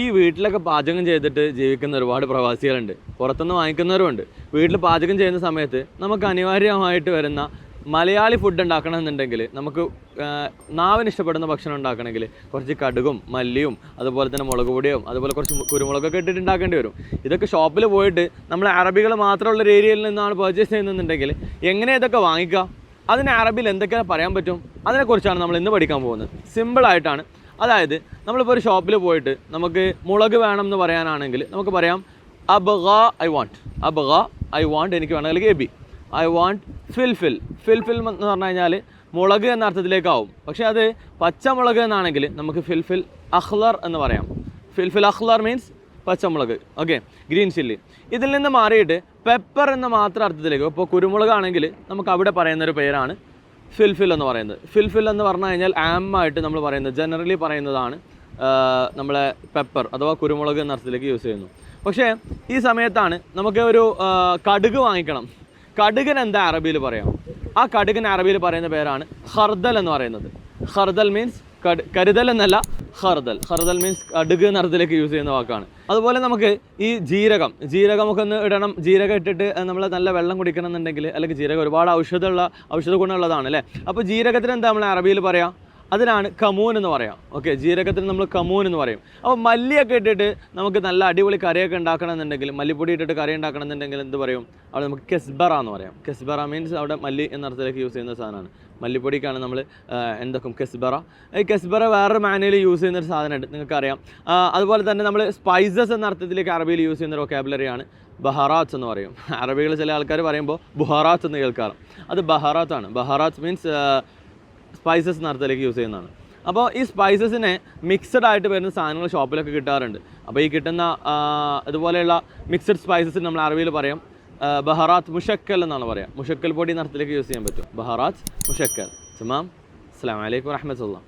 ഈ വീട്ടിലൊക്കെ പാചകം ചെയ്തിട്ട് ജീവിക്കുന്ന ഒരുപാട് പ്രവാസികളുണ്ട്. പുറത്തുനിന്ന് വാങ്ങിക്കുന്നവരുമുണ്ട്. വീട്ടിൽ പാചകം ചെയ്യുന്ന സമയത്ത് നമുക്ക് അനിവാര്യമായിട്ട് വരുന്ന മലയാളി ഫുഡ് ഉണ്ടാക്കണമെന്നുണ്ടെങ്കിൽ നമുക്ക് നാവിന് ഇഷ്ടപ്പെടുന്ന ഭക്ഷണം ഉണ്ടാക്കണമെങ്കിൽ കുറച്ച് കടുകും മല്ലിയും അതുപോലെ തന്നെ മുളക് പൊടിയും അതുപോലെ കുറച്ച് കുരുമുളകൊക്കെ ഇട്ടിട്ട് ഉണ്ടാക്കേണ്ടി വരും. ഇതൊക്കെ ഷോപ്പിൽ പോയിട്ട് നമ്മൾ അറബികൾ മാത്രമുള്ള ഒരു ഏരിയയിൽ നിന്നാണ് പർച്ചേസ് ചെയ്യുന്നുണ്ടെങ്കിൽ എങ്ങനെ ഇതൊക്കെ വാങ്ങിക്കുക അതിന് അറബിയിൽ എന്തൊക്കെ പറയാൻ പറ്റും? അതിനെക്കുറിച്ചാണ് നമ്മൾ ഇന്ന് പഠിക്കാൻ പോകുന്നത്. സിമ്പിളായിട്ടാണ് അതായത് നമ്മളിപ്പോൾ ഒരു ഷോപ്പിൽ പോയിട്ട് നമുക്ക് മുളക് വേണം എന്ന് പറയാനാണെങ്കിൽ നമുക്ക് പറയാം അബഗ ഐ വാണ്ട് അബഗ ഐ വാണ്ട് എനിക്ക് വേണമെങ്കിൽ എബി ഐ വാണ്ട് ഫിൽഫിൽ ഫിൽഫിൽ എന്ന് പറഞ്ഞു കഴിഞ്ഞാൽ മുളക് എന്ന അർത്ഥത്തിലേക്കാവും. പക്ഷേ അത് പച്ചമുളക് എന്നാണെങ്കിൽ നമുക്ക് ഫിൽഫിൽ അഖ്ലർ എന്ന് പറയാം. ഫിൽഫിൽ അഖ്ലർ മീൻസ് പച്ചമുളക്. ഓക്കെ ഗ്രീൻ ചില്ലി ഇതിൽ നിന്ന് മാറിയിട്ട് പെപ്പർ എന്ന മാത്രം അർത്ഥത്തിലേക്ക് ഇപ്പോൾ കുരുമുളകാണെങ്കിൽ നമുക്ക് അവിടെ പറയുന്നൊരു പേരാണ് ഫിൽഫിൽ എന്ന് പറയുന്നത്. ഫിൽഫിൽ എന്ന് പറഞ്ഞു കഴിഞ്ഞാൽ ആമായിട്ട് നമ്മൾ പറയുന്നത് ജനറലി പറയുന്നതാണ് നമ്മളെ പെപ്പർ അഥവാ കുരുമുളക് എന്ന അർത്ഥത്തിലേക്ക് യൂസ് ചെയ്യുന്നു. പക്ഷേ ഈ സമയത്താണ് നമുക്ക് ഒരു കടുക് വാങ്ങിക്കണം. കടുകൻ എന്താ അറബിയിൽ പറയാം? ആ കടുകൻ അറബിയിൽ പറയുന്ന പേരാണ് ഹർദൽ എന്ന് പറയുന്നത്. ഹർദൽ മീൻസ് കരുതൽ എന്നല്ല ഹർദൽ ഹർദൽ മീൻസ് കടുക് എന്ന അർത്ഥത്തിലേക്ക് യൂസ് ചെയ്യുന്ന വാക്കാണ്. അതുപോലെ നമുക്ക് ഈ ജീരകം ജീരകമൊക്കെ ഒന്ന് ഇടണം. ജീരകം ഇട്ടിട്ട് നമ്മൾ നല്ല വെള്ളം കുടിക്കണം എന്നുണ്ടെങ്കിൽ അല്ലെങ്കിൽ ജീരകം ഒരുപാട് ഔഷധമുള്ള ഔഷധ ഗുണമുള്ളതാണ് അല്ലേ? അപ്പോൾ ജീരകത്തിന് എന്താ നമ്മൾ അറബിയിൽ പറയാം? അതിനാണ് കമൂൻ എന്ന് പറയാം. ഓക്കെ ജീരകത്തിന് നമ്മൾ കമൂൻ എന്ന് പറയും. അപ്പോൾ മല്ലിയൊക്കെ ഇട്ടിട്ട് നമുക്ക് നല്ല അടിപൊളി കറിയൊക്കെ ഉണ്ടാക്കണം എന്നുണ്ടെങ്കിൽ മല്ലിപ്പൊടി ഇട്ടിട്ട് കറി ഉണ്ടാക്കണം എന്നുണ്ടെങ്കിൽ എന്ത് പറയും? അവിടെ നമുക്ക് കെസ്ബറ എന്ന് പറയാം. കെസ്ബറ മീൻസ് അവിടെ മല്ലി എന്ന അർത്ഥത്തിലേക്ക് യൂസ് ചെയ്യുന്ന സാധനമാണ്. മല്ലിപ്പൊടിക്കാണ് നമ്മൾ എന്തൊക്കെ? കെസ്ബറ. ഈ കെസ്ബറ വേറൊരു മാനയിൽ യൂസ് ചെയ്യുന്ന ഒരു സാധനമുണ്ട് നിങ്ങൾക്കറിയാം. അതുപോലെ തന്നെ നമ്മൾ സ്പൈസസ് എന്ന അർത്ഥത്തിലേക്ക് അറബിയിൽ യൂസ് ചെയ്യുന്ന വൊക്കാബുലറിയാണ് ബഹറാത്ത് എന്ന് പറയും. അറബികൾ ചില ആൾക്കാർ പറയുമ്പോൾ ബുഹറാത്ത് എന്ന് കേൾക്കാറ്. അത് ബഹറാത്താണ്. ബഹറാത്ത് മീൻസ് സ്പൈസസ് എന്ന അർത്ഥത്തിലേക്ക് യൂസ് ചെയ്യുന്നതാണ്. അപ്പോൾ ഈ സ്പൈസസിനെ മിക്സഡ് ആയിട്ട് വരുന്ന സാധനങ്ങൾ ഷോപ്പിലൊക്കെ കിട്ടാറുണ്ട്. അപ്പോൾ ഈ കിട്ടുന്ന ഇതുപോലെയുള്ള മിക്സഡ് സ്പൈസസ് നമ്മൾ അറബിയിൽ പറയാം. ബഹറാത്ത് മുഷക്കൽ എന്നാണ് പറയാം. മുഷക്കൽ പൊടി എന്ന അർത്ഥത്തിലേക്ക് യൂസ് ചെയ്യാൻ പറ്റും. ബഹറാത്ത് മുഷക്കൽ. സുമാം അസ്സാം വലൈക്കും വരഹമത്തുള്ള